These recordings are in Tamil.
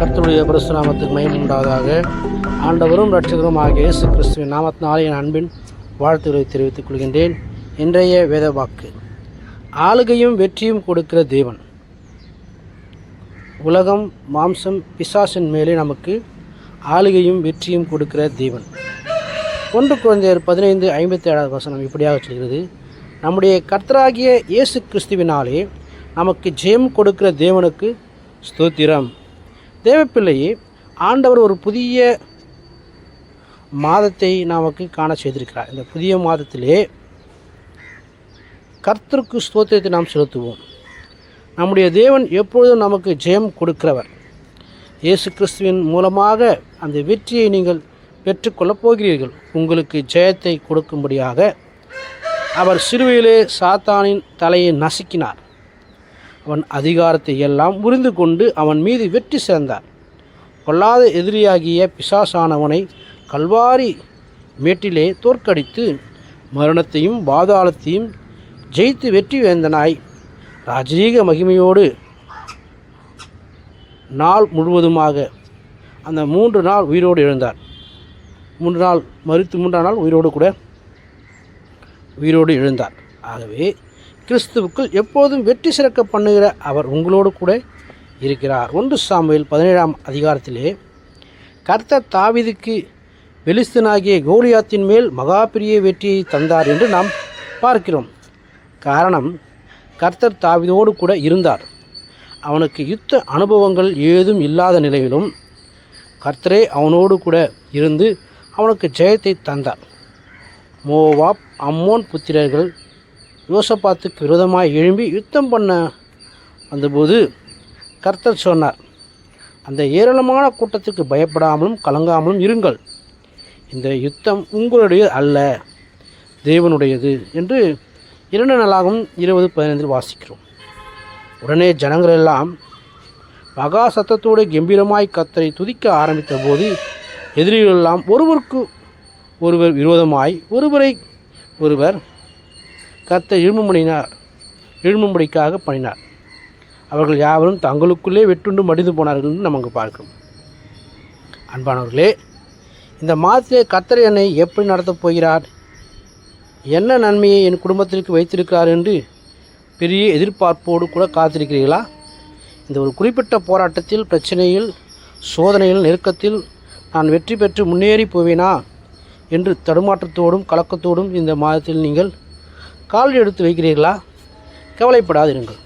கர்த்தருடைய பரிசுநாமத்துக்கு மயம் உண்டாவதாக ஆண்டவரும் ரட்சகரும் ஆகிய இயேசு கிறிஸ்துவின் நாமத்தினாலே என் அன்பின் வாழ்த்துக்களை தெரிவித்துக் கொள்கின்றேன். இன்றைய வேத வாக்கு. ஆளுகையும் வெற்றியும் கொடுக்கிற தேவன். உலகம் மாம்சம் பிசாசின் மேலே நமக்கு ஆளுகையும் வெற்றியும் கொடுக்கிற தேவன். ஒன்று குழந்தையர் பதினைந்து ஐம்பத்தி ஏழாவது வசனம் இப்படியாக சொல்கிறது. நம்முடைய கர்த்தராகிய இயேசு கிறிஸ்துவினாலே நமக்கு ஜெயம் கொடுக்கிற தேவனுக்கு ஸ்தோத்திரம். தேவப்பிள்ளையே ஆண்டவர் ஒரு புதிய மாதத்தை நமக்கு காண செய்திருக்கிறார். இந்த புதிய மாதத்திலே கர்த்தருக்கு ஸ்தோத்திரத்தை நாம் செலுத்துவோம். நம்முடைய தேவன் எப்பொழுதும் நமக்கு ஜெயம் கொடுக்கிறவர். இயேசு கிறிஸ்துவின் மூலமாக அந்த வெற்றியை நீங்கள் பெற்றுக்கொள்ளப் போகிறீர்கள். உங்களுக்கு ஜெயத்தை கொடுக்கும்படியாக அவர் சிறுவையிலே சாத்தானின் தலையை நசுக்கினார். அவன் அதிகாரத்தை எல்லாம் புரிந்து கொண்டு அவன் மீது வெற்றி சேர்ந்தார் கொல்லாத எதிரியாகிய பிசாசானவனை கல்வாரி மேட்டிலே தோற்கடித்து மரணத்தையும் பாதாளத்தையும் ஜெயித்து வெற்றி வேந்தனாய். ராஜரீக மகிமையோடு நாள் முழுவதுமாக அந்த மூன்று நாள் உயிரோடு எழுந்தார். மூன்று நாள் மறுத்து மூன்றாம் நாள் உயிரோடு கூட உயிரோடு எழுந்தார். ஆகவே கிறிஸ்துவுக்குள் எப்போதும் வெற்றி சிறக்க பண்ணுகிற அவர் உங்களோடு கூட இருக்கிறார். ஒன்று சாமுவேல் பதினேழாம் அதிகாரத்திலே கர்த்தர் தாவிதுக்கு பெலிஸ்தனாகிய கோலியாத்தின் மேல் மகா பெரிய வெற்றியை தந்தார் என்று நாம் பார்க்கிறோம். காரணம் கர்த்தர் தாவிதோடு கூட இருந்தார். அவனுக்கு யுத்த அனுபவங்கள் ஏதும் இல்லாத நிலையிலும் கர்த்தரே அவனோடு கூட இருந்து அவனுக்கு ஜெயத்தை தந்தார். மோவாப் அம்மோன் புத்திரர்கள் யோசபாத்துக்கு விரோதமாய் எழும்பி யுத்தம் பண்ண வந்தபோது கர்த்தர் சொன்னார் அந்த ஏராளமான கூட்டத்துக்கு பயப்படாமலும் கலங்காமலும் இருங்கள். இந்த யுத்தம் உங்களுடைய அல்ல தேவனுடையது என்று இரண்டு நாளாகவும் இருபது பதினைந்தில் வாசிக்கிறோம். உடனே ஜனங்கள் எல்லாம் மகா சத்தத்தோடு கம்பீரமாய் கத்தரை துதிக்க ஆரம்பித்த போது எதிரிகள் எல்லாம் ஒருவருக்கு ஒருவர் விரோதமாய் ஒருவரை ஒருவர் கத்த இழுமும்படினார் இழுமும்படிக்காக பண்ணினார் அவர்கள் யாவரும் தங்களுக்குள்ளே வெட்டுண்டு மடிந்து போனார்கள் என்று நமக்கு பார்க்கிறோம். அன்பானவர்களே இந்த மாதத்திலே கத்தர் என்னை எப்படி நடத்தப் போகிறார்? என்ன நன்மையை என் குடும்பத்திற்கு வைத்திருக்கிறார் என்று பெரிய எதிர்பார்ப்போடு கூட காத்திருக்கிறீர்களா? இந்த ஒரு குறிப்பிட்ட போராட்டத்தில் பிரச்சனையில் சோதனையில் நெருக்கத்தில் நான் வெற்றி பெற்று முன்னேறி போவேனா? என்று தடுமாற்றத்தோடும் கலக்கத்தோடும் இந்த மாதத்தில் நீங்கள் கால் எடுத்து வைக்கிறீர்களா? கவலைப்படாதிருங்கள்.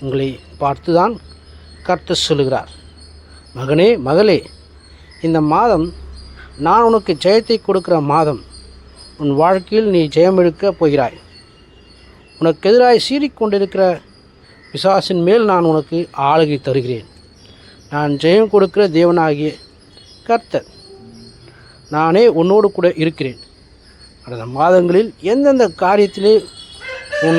உங்களை பார்த்து தான் கர்த்தர் சொல்லுகிறார். மகனே மகளே இந்த மாதம் நான் உனக்கு ஜெயத்தை கொடுக்கிற மாதம். உன் வாழ்க்கையில் நீ ஜெயம் எடுக்கப் போகிறாய். உனக்கு எதிராய் சீறிக்கொண்டிருக்கிற பிசாசின் மேல் நான் உனக்கு ஆளுகை தருகிறேன். நான் ஜெயம் கொடுக்கிற தேவனாகிய கர்த்தர். நானே உன்னோடு கூட இருக்கிறேன். கடந்த மாதங்களில் எந்தெந்த காரியத்திலே உன்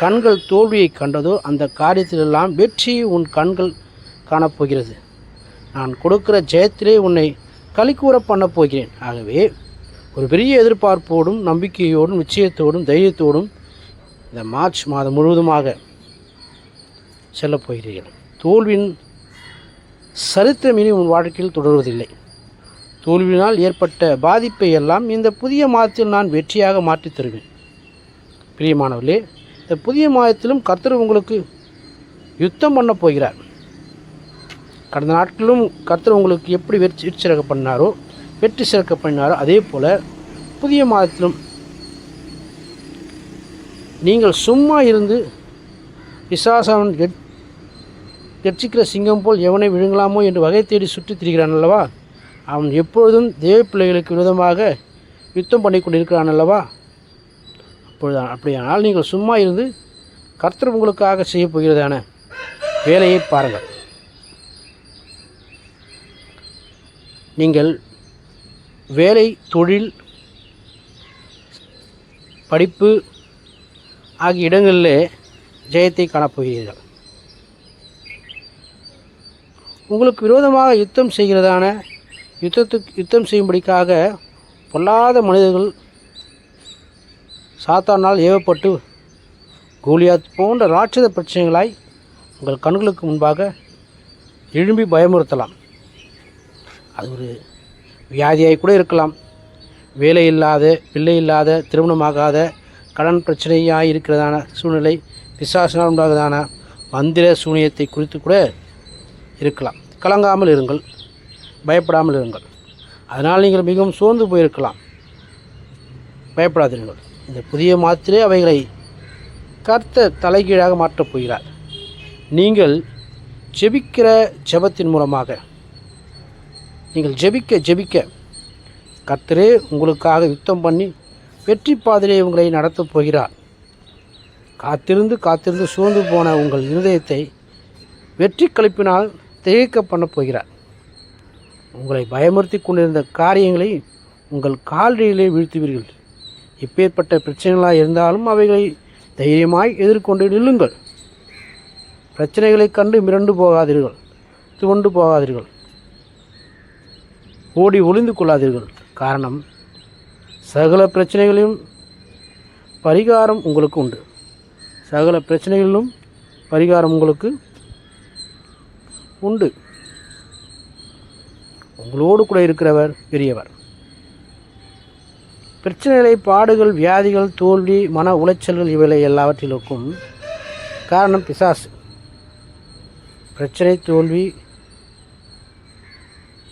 கண்கள் தோல்வியை கண்டதோ அந்த காரியத்திலெல்லாம் வெற்றியை உன் கண்கள் காணப்போகிறது. நான் கொடுக்கிற ஜெயத்திலே உன்னை கலிக்கூற பண்ணப் போகிறேன். ஆகவே ஒரு பெரிய எதிர்பார்ப்போடும் நம்பிக்கையோடும் நிச்சயத்தோடும் தைரியத்தோடும் இந்த மார்ச் மாதம் முழுவதுமாக செல்லப் போகிறீர்கள். தோல்வியின் சரித்திரம் இனி உன் வாழ்க்கையில் தொடர்வதில்லை. தோல்வியினால் ஏற்பட்ட பாதிப்பை எல்லாம் இந்த புதிய மாதத்தில் நான் வெற்றியாக மாற்றித் தருவேன். பிரியமானவர்களே இந்த புதிய மாதத்திலும் கர்த்தர் உங்களுக்கு யுத்தம் பண்ண போகிறார். கடந்த நாட்களிலும் கர்த்தர் உங்களுக்கு எப்படி வெற்றி சிறக்க பண்ணாரோ வெற்றி சிறக்க பண்ணாரோ அதே போல் புதிய மாதத்திலும் நீங்கள் சும்மா இருந்து விசாசவன் கெட் கெட்சிக்கிற சிங்கம் போல் எவனை விழுங்கலாமோ என்று வகை தேடி சுற்றித் திரிகிறான் அல்லவா? அவன் எப்பொழுதும் தேவ பிள்ளைகளுக்கு விரோதமாக யுத்தம் பண்ணி கொண்டிருக்கிறான் அல்லவா? அப்பொழுது அப்படியானால் நீங்கள் சும்மா இருந்து கர்த்தர் உங்களுக்காக செய்ய போகிறதான வேலையை பாருங்கள். நீங்கள் வேலை தொழில் படிப்பு ஆகிய இடங்களிலே ஜெயத்தை காணப்போகிறீர்கள். உங்களுக்கு விரோதமாக யுத்தம் செய்கிறதான யுத்தத்துக்கு யுத்தம் செய்யும்படிக்காக பொல்லாத மனிதர்கள் சாத்தானால் ஏவப்பட்டு கோலியாத் போன்ற ராட்சத பிரச்சனைகளாய் உங்கள் கண்களுக்கு முன்பாக எழும்பி பயமுறுத்தலாம். அது ஒரு வியாதியாய் கூட இருக்கலாம். வேலை இல்லாத பிள்ளை இல்லாத திருமணமாகாத கடன் பிரச்சனையாக இருக்கிறதான சூழ்நிலை பிசாசினால் உண்டாகிறதான மந்திர சூனியத்தை குறித்து கூட இருக்கலாம். கலங்காமல் இருங்கள். பயப்படாமல் இருங்கள். அதனால் நீங்கள் மிகவும் சோர்ந்து போயிருக்கலாம். பயப்படாதீர்கள் இந்த புதிய மாதத்திலே அவைகளை கர்த்த தலைகீழாக மாற்றப் போகிறார். நீங்கள் ஜெபிக்கிற ஜெபத்தின் மூலமாக நீங்கள் ஜெபிக்க ஜெபிக்க கர்த்தரே உங்களுக்காக யுத்தம் பண்ணி வெற்றி பாதையிலே உங்களை நடத்தப் போகிறார். காத்திருந்து காத்திருந்து சோர்ந்து போன உங்கள் இருதயத்தை வெற்றி கழிப்பினால் திகைக்க பண்ணப் போகிறார். உங்களை பயமுறுத்தி கொண்டிருந்த காரியங்களை உங்கள் கால்களிலே வீழ்த்துவீர்கள். இப்பேற்பட்ட பிரச்சனைகளாக இருந்தாலும் அவைகளை தைரியமாய் எதிர்கொண்டு நில்லுங்கள். பிரச்சனைகளைக் கண்டு மிரண்டு போகாதீர்கள். துவண்டு போகாதீர்கள். ஓடி ஒளிந்து கொள்ளாதீர்கள். காரணம் சகல பிரச்சனைகளையும் பரிகாரம் உங்களுக்கு உண்டு. சகல பிரச்சனைகளிலும் பரிகாரம் உங்களுக்கு உண்டு. உங்களோடு கூட இருக்கிறவர் பெரியவர். பிரச்சனைகளை பாடுகள் வியாதிகள் தோல்வி மன உளைச்சல்கள் இவைகளை எல்லாவற்றிலுக்கும் காரணம் பிசாசு. பிரச்சனை தோல்வி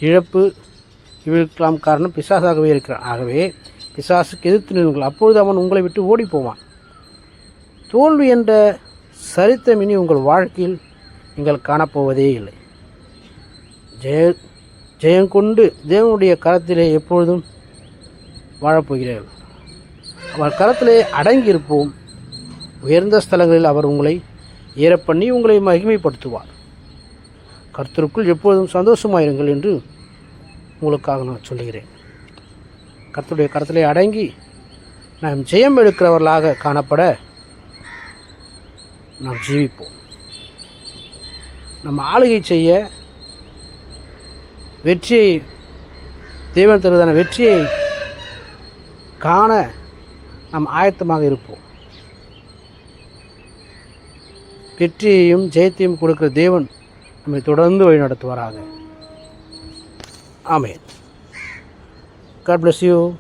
இழப்பு இவர்களுக்கெல்லாம் காரணம் பிசாசாகவே இருக்கிறான். ஆகவே பிசாசுக்கு எதிர்த்து நிறுங்கள் அப்பொழுது அவன் உங்களை விட்டு ஓடி போவான் தோல்வி என்ற சரித்திரம் இனி உங்கள் வாழ்க்கையில் நீங்கள் காணப்போவதே இல்லை. ஜெய ஜெயங்கொண்டு தேவனுடைய கரத்திலே எப்பொழுதும் வாழப்போகிறீர்கள் அவர் கரத்திலே அடங்கியிருப்போம். உயர்ந்த ஸ்தலங்களில் அவர் உங்களை ஏறப்பண்ணி உங்களை மகிமைப்படுத்துவார். கர்த்தருக்குள் எப்பொழுதும் சந்தோஷமாயிருங்கள் என்று உங்களுக்காக நான் சொல்லுகிறேன். கர்த்தருடைய கரத்திலே அடங்கி நாம் ஜெயம் எடுக்கிறவர்களாக காணப்பட நாம் ஜீவிப்போம். நம்ம ஆளுகை செய்ய வெற்றியை தேவன் தருவதான வெற்றியை காண நாம் ஆயத்தமாக இருப்போம். வெற்றியையும் ஜெயத்தையும் கொடுக்கிற தேவன் நம்மை தொடர்ந்து வழிநடத்துவாராக. ஆமென். God bless you